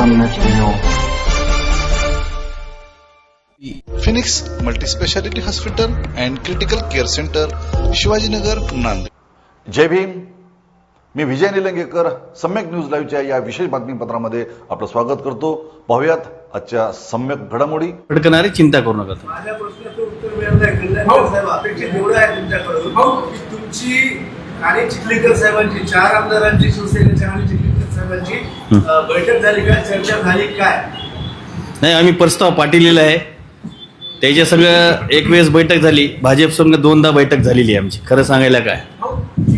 News. Phoenix multispeciality hospital and critical care centre Shivajinagar Nanded. जय भीम. मी Vijay Nilangekar Samyak news लाईव्हच्या या विशेष बातमीपत्रामध्ये आपलं स्वागत करतो. पाहुयात आजच्या सम्यक घडामोडी. भडकणारी चिंता करू नका. माझ्या प्रश्नाचं उत्तर मिळालं तुमच्याकडून की तुमची आणि चिखलीकर साहेबांची चार आमदारांची शिवसेनेच्या आणि चिखलीकर साहेबांची बैठक झाली काय चर्चा झाली काय? नाही आम्ही प्रस्ताव पाठवलेला आहे. त्याच्या सगळं एक वेळेस बैठक झाली. भाजप संघ दोनदा बैठक झालेली आहे आमची. खरं सांगायला काय?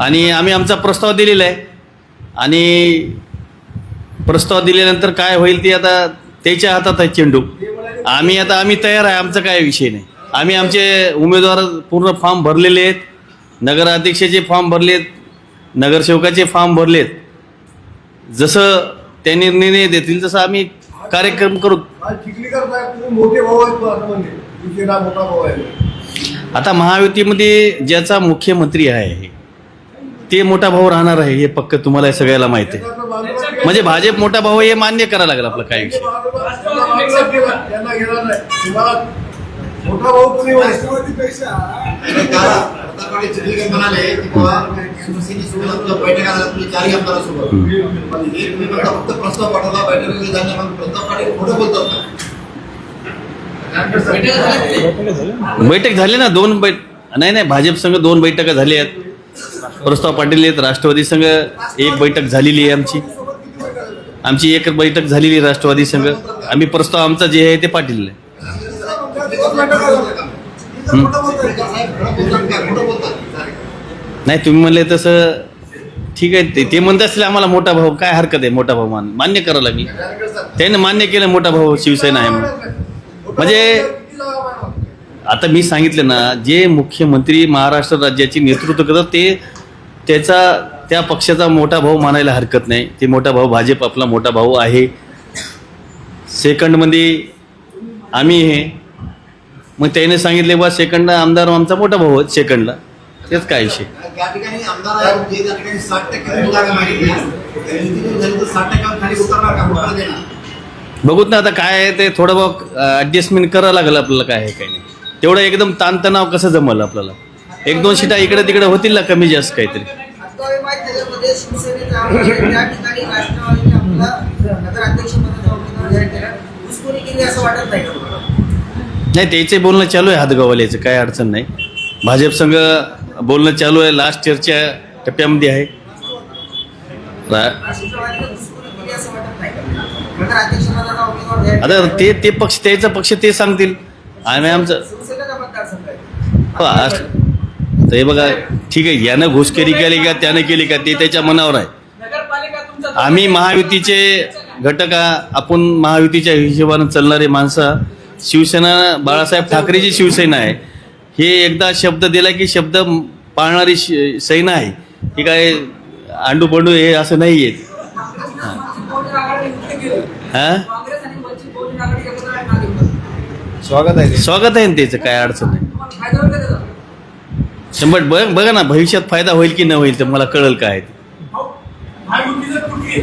आणि आम्ही आमचा प्रस्ताव दिलेला आहे. आणि प्रस्ताव दिल्यानंतर काय होईल ते आता त्याच्या हातात आहे चेंडू. आम्ही आता आम्ही तयार आहे. आमचा काय विषय नाही. आम्ही आमचे उमेदवार पूर्ण फॉर्म भरलेले आहेत. नगराध्यक्षाचे फॉर्म भरलेत. नगरसेवकाचे फॉर्म भरलेत. जसं त्यांनी निर्णय देतील तसं आम्ही कार्यक्रम करू. मोठे भाऊ आता महायुतीमध्ये ज्याचा मुख्यमंत्री आहे ते मोठा भाऊ राहणार आहे हे पक्क तुम्हाला सगळ्याला माहिती आहे. म्हणजे भाजप मोठा भाऊ हे मान्य करायला लागलं आपलं काय विषय. म्हणाले बैठक झाल्या तुम्ही चारही आमदारांसोबत पण हे तुम्ही म्हणता फक्त प्रस्ताव पाठवला बैठकीला जाणे मग प्रतापवाडी खोटं बोलतात का? बैठक झाली ना दोन बैठ नाही नाही भाजप संघ दोन बैठका झाल्या आहेत प्रस्ताव पाटील आहेत राष्ट्रवादी संघ एक बैठक झालेली आहे आमची आमची एक बैठक झालेली आहे राष्ट्रवादी संघ आम्ही प्रस्ताव आमचा जे आहे ते पाठवलेलं आहे खोटं बोलतात का? खोटं बोलतात नाही तुम्ही म्हणले तसं ठीक आहे ते ते म्हणत असले आम्हाला मोठा भाऊ काय हरकत आहे मोठा भाऊ मान मान्य करायला मी त्याने मान्य केलं मोठा भाऊ शिवसेना आहे म्हणून. म्हणजे आता मी सांगितलं ना जे मुख्यमंत्री महाराष्ट्र राज्याचे नेतृत्व करतात ते त्याचा त्या पक्षाचा मोठा भाऊ मानायला हरकत नाही. ते मोठा भाऊ भाजप आपला मोठा भाऊ आहे. सेकंडमध्ये आम्ही हे मग त्याने सांगितले बा सेकंड आमदार आमचा मोठा भाऊ आहे सेकंडला. तेच काय विषय. या ठिकाणी आमदार आहेत जे त्या ठिकाणी साठ टक्के जागा मागितल्या त्या युतीतून झाली तर साठ टक्क्यावर खाली उतरणार का? कुठला देणार? बघूत ना आता काय आहे ते थोडं बहुत ॲडजस्टमेंट करावं लागेल आपल्याला काय आहे काय नाही. तेवढं एकदम ताणतणाव कसं जमलं आपल्याला? एक दोन सीटा इकडे तिकडे होतील ना कमी जास्त काहीतरी? नाही. त्याचे बोलणं चालू आहे हातगावाल्याचं काय अडचण नाही. भाजप संघ बोलणं चालू आहे. लास्ट इयरच्या टप्प्यामध्ये आहे. आता ते ते पक्ष त्याचा पक्ष ते सांगतील. आम्ही आमचं हो, शिवसेनेचा हे बघा ठीक आहे. यानं घुसखोरी केली का त्यानं केली का ते त्याच्या मनावर आहे. आम्ही महायुतीचे घटक आपण महायुतीच्या हिशोबानं चालणारे माणसं. शिवसेना बाळासाहेब ठाकरेची शिवसेना आहे. हे एकदा शब्द दिला की शब्द पाळणारी शि- सेना आहे ही काय आंडू पंडू हे असं नाही आहे हा. स्वागत आहे स्वागत आहे ना त्याचं काय अडचण नाही का? शंभर बघ बघा ना भविष्यात फायदा होईल की न होईल तर मला कळेल काय आहे ते. महायुती जर तुटली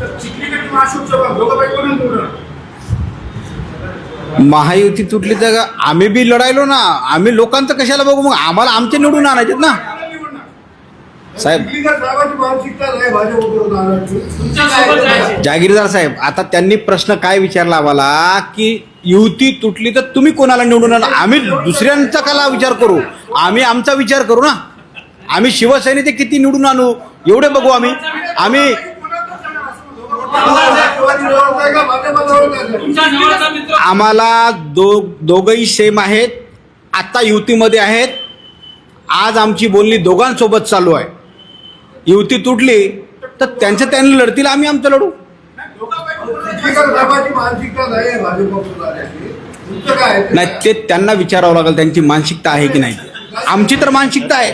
तर चिखलीकर किंवा अशोक चव्हाण दोघं पैकी कोणी निवडणार? महायुती तुटली तर आम्ही बी लढायलो ना. आम्ही लोकांचं कशाला बघू? मग आम्हाला आमचे निवडून आणायचेत ना. साहेब. जागीरदार साहेब आता त्यांनी प्रश्न काय विचारला आम्हाला की युती तुटली तर तुम्ही कोणाला निवडून आणा? आम्ही दुसऱ्यांचा कला विचार करू. आम्ही आमचा विचार करू ना. आम्ही शिवसेनेचे किती निवडून आणू? एवढे बघू आम्ही. आम्ही राष्ट्रवादी जवळ आहे का भाजपा जवळ आहे? आम्हाला दो दोघंही सेम आहेत. आत्ता युतीमध्ये आहेत. आज आमची बोलणी दोघांसोबत चालू आहे. युती तुटली तर त्यांचं त्यांनी लढतील आम्ही आमचं लढू. नाही ते त्यांना विचारावं लागेल त्यांची मानसिकता आहे की नाही. आमची तर मानसिकता आहे.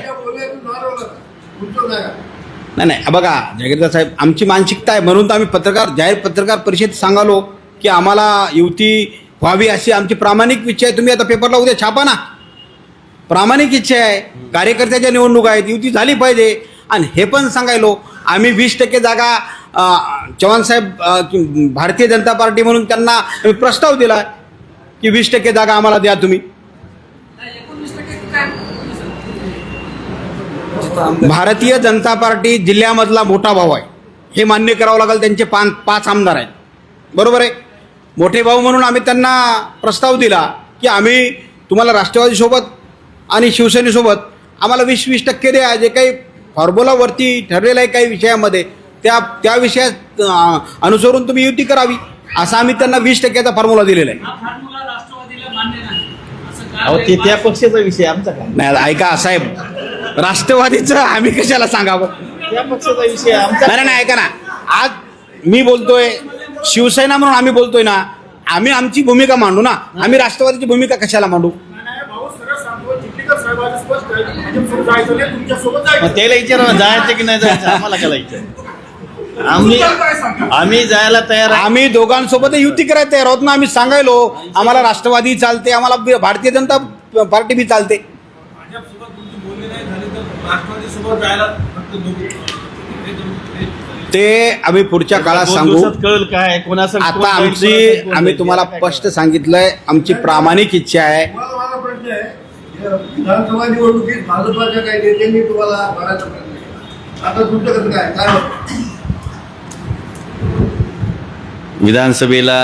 नाही नाही बघा जागीरदार साहेब आमची मानसिकता आहे. म्हणून तर आम्ही पत्रकार जाहीर पत्रकार परिषद सांगालो की आम्हाला युती व्हावी अशी आमची प्रामाणिक इच्छा आहे. तुम्ही आता पेपरला उद्या छापा ना. प्रामाणिक इच्छा आहे. कार्यकर्त्याच्या निवडणूक आहेत. युती झाली पाहिजे. आणि हे पण सांगायलो आम्ही वीस टक्के जागा चव्हाण साहेब भारतीय जनता पार्टी म्हणून त्यांना प्रस्ताव दिला की वीस टक्के जागा आम्हाला द्या तुम्ही. भारतीय जनता पार्टी जिल्ह्यामधला मोठा भाऊ आहे. हे मान्य करावं लागेल त्यांचे पाच पाच आमदार आहेत. बरोबर आहे? मोठे भाऊ म्हणून आम्ही त्यांना प्रस्ताव दिला की आम्ही तुम्हाला राष्ट्रवादीसोबत आणि शिवसेनेसोबत आम्हाला वीस वीस टक्के द्या. जे काही फॉर्म्युलावरती ठरलेलं आहे काही विषयामध्ये त्या त्या विषयात अनुसरून तुम्ही युती करावी. असा आम्ही त्यांना वीस टक्क्याचा फॉर्म्युला दिलेला आहे. अहो ते त्या पक्षाचा विषय आमचा नाही ऐका साहेब. राष्ट्रवादीचं आम्ही कशाला सांगावं? त्या पक्षाचा विषय आमचा नाही नाही ऐका ना. आज मी बोलतोय शिवसेना म्हणून आम्ही बोलतोय ना आम्ही आमची भूमिका मांडू ना आम्ही राष्ट्रवादीची भूमिका कशाला मांडू? त्याला विचारा जायचं की नाही जायचं? आम्हाला विचार आम्ही आम्ही जायला तयार आम्ही दोघांसोबत युती करायला तयार आहोत ना आम्ही सांगायलो आम्हाला राष्ट्रवादी चालते आम्हाला भारतीय जनता पार्टी बी चालते. ते आम्ही पुढच्या काळात सांगू. कळेल काय कोणाचं कोण आता आमची आम्ही तुम्हाला स्पष्ट सांगितलंय आमची प्रामाणिक इच्छा आहे. मला माझा प्रश्न आहे या विधानसभा निवडणुकीत भाजपाच्या काही नेत्यांनी तुम्हाला भरायचा प्रयत्न केला. आता तुमचं कसं काय? काय होतं विधानसभेला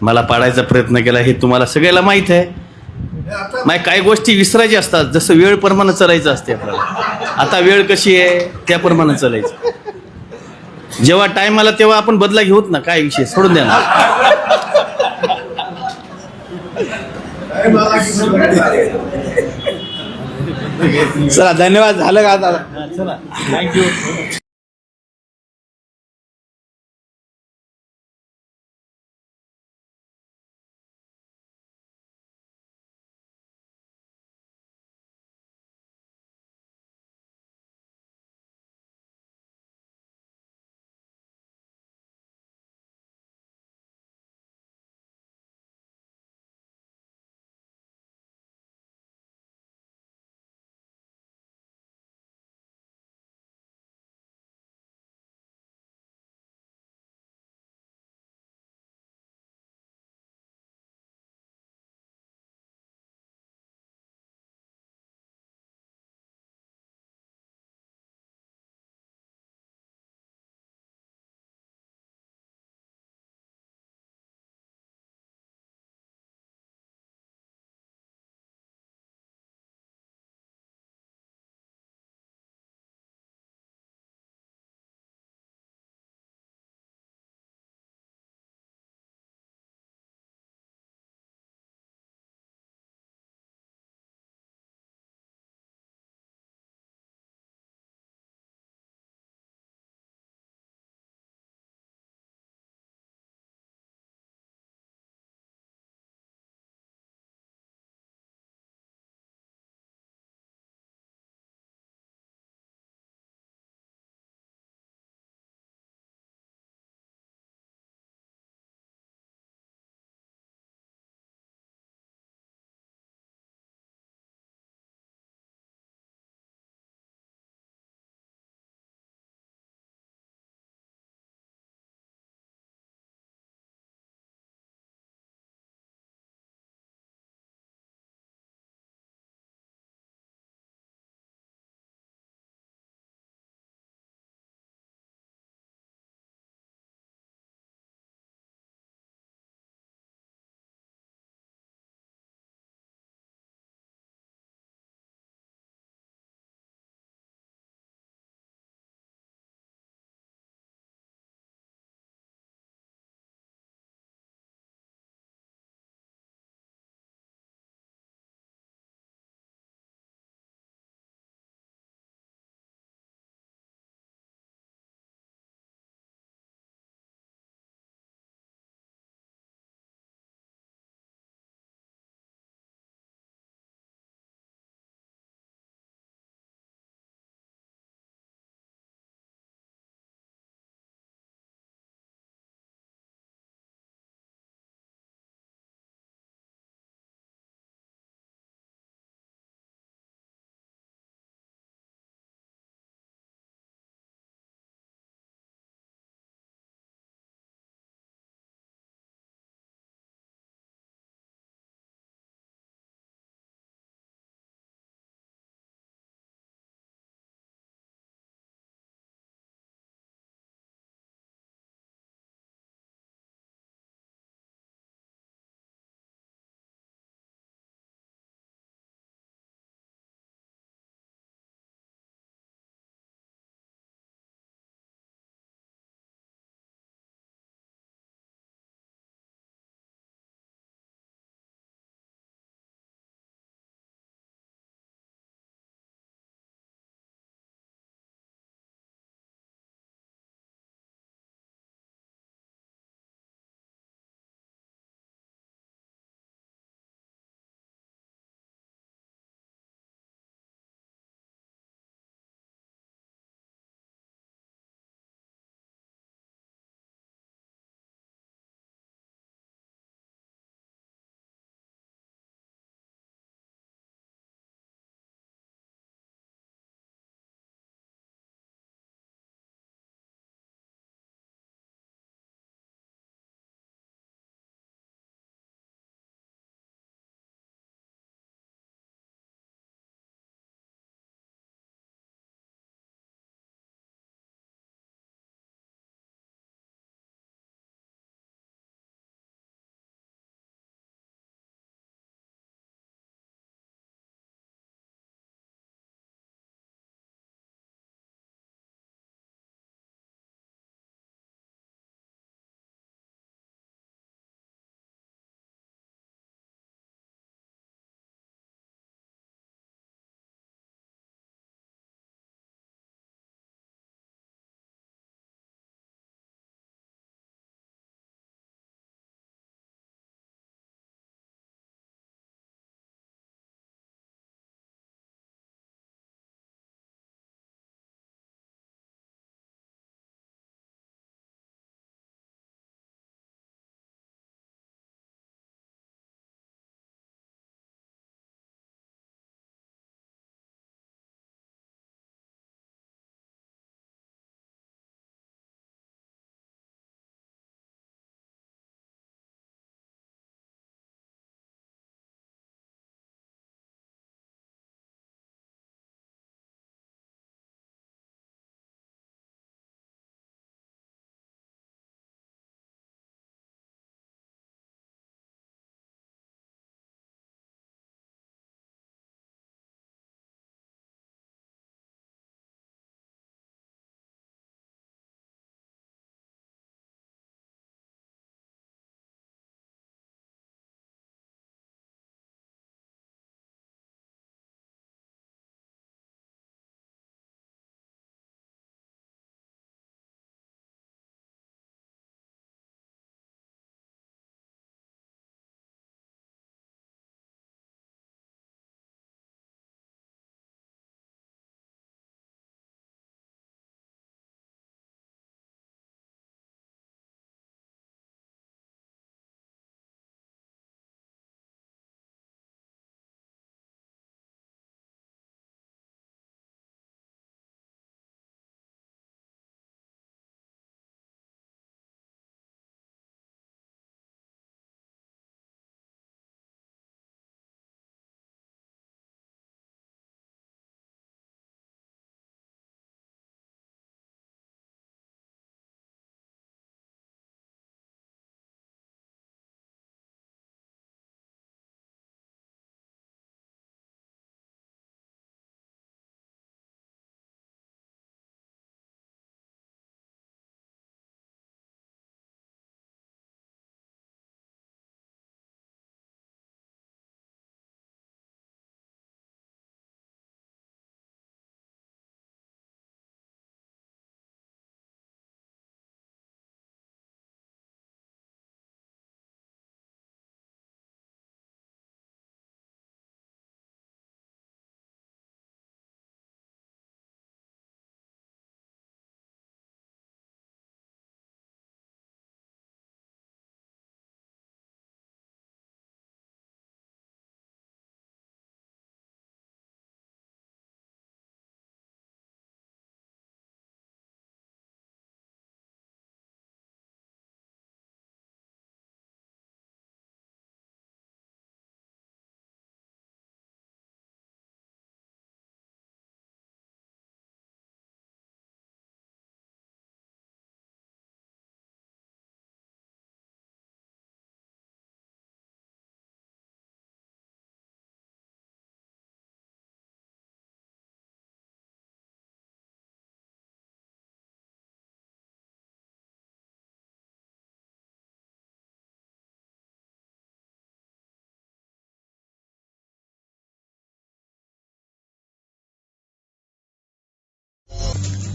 मला पाडायचा प्रयत्न केला हे तुम्हाला सगळ्याला माहीत आहे. हे आता काही गोष्टी विसरायच्या असतात जसं वेळ प्रमाणे चालायचं असते आपल्याला. आता वेळ कशी आहे? त्याप्रमाणे चालायचं. जेव्हा टाइम आला तेव्हा आपण बदला घेऊत ना काय विषय सोडून द्या ना. चला धन्यवाद. झालं का आता? चला. थँक्यू